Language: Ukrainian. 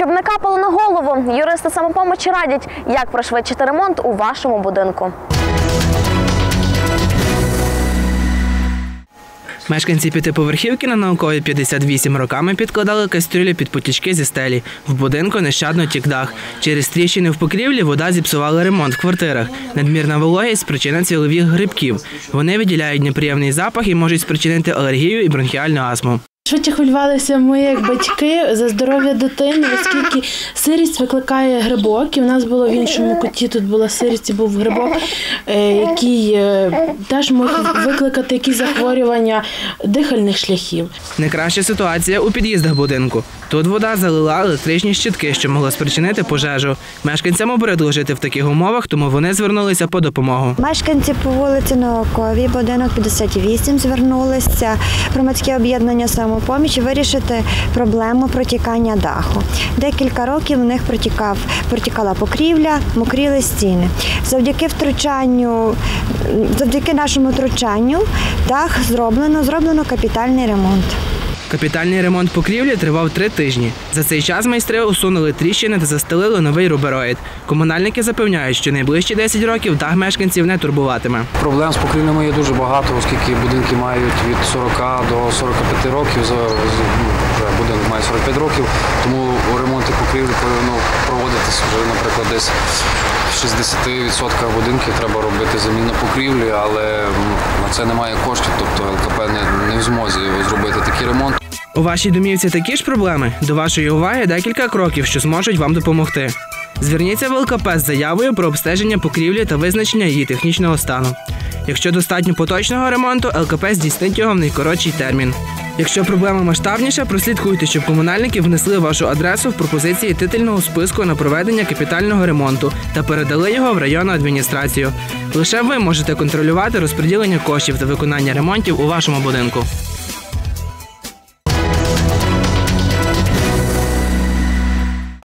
Щоб не капало на голову, юристи самопомочі радять, як пришвидшити ремонт у вашому будинку. Мешканці п'ятиповерхівки на науковій 58 роками підкладали кастрюлі під потічки зі стелі. В будинку нещадно тік дах. Через тріщини в покрівлі вода зіпсувала ремонт в квартирах. Надмірна вологість – причина цвілових грибків. Вони виділяють неприємний запах і можуть спричинити алергію і бронхіальну астму. Швидше хвилювалися ми як батьки за здоров'я дитини, оскільки сирість викликає грибок. І в нас було в іншому куті, тут була сирість і був грибок, е, який е, теж мог викликати якісь захворювання дихальних шляхів. Найкраща ситуація у під'їздах будинку. Тут вода залила електричні щитки, що могло спричинити пожежу. Мешканцям обридло жити в таких умовах, тому вони звернулися по допомогу. Мешканці по вулиці Науковій, будинок 58, звернулися громадське об'єднання самопоміч вирішити проблему протікання даху. Декілька років в них протікав, протікала покрівля, мокріли стіни. Завдяки втручанню, завдяки нашому втручанню, дах зроблено, зроблено капітальний ремонт. Капітальний ремонт покрівлі тривав три тижні. За цей час майстри усунули тріщини та застелили новий рубероїд. Комунальники запевняють, що найближчі 10 років дах мешканців не турбуватиме. Проблем з покрівлями є дуже багато, оскільки будинки мають від 40 до 45 років. Ну, Вже будинок має 45 років, тому ремонти покрівлі повинно проводитися вже, наприклад, десь в 60% будинків треба робити заміну покрівлі, але на це немає коштів, тобто ЛКП не, не в змозі зробити такий ремонт. У вашій домівці такі ж проблеми? До вашої уваги декілька кроків, що зможуть вам допомогти. Зверніться в ЛКП з заявою про обстеження покрівлі та визначення її технічного стану. Якщо достатньо поточного ремонту, ЛКП здійснить його в найкоротший термін. Якщо проблема масштабніша, прослідкуйте, щоб комунальники внесли вашу адресу в пропозиції титульного списку на проведення капітального ремонту та передали його в районну адміністрацію. Лише ви можете контролювати розподілення коштів та виконання ремонтів у вашому будинку.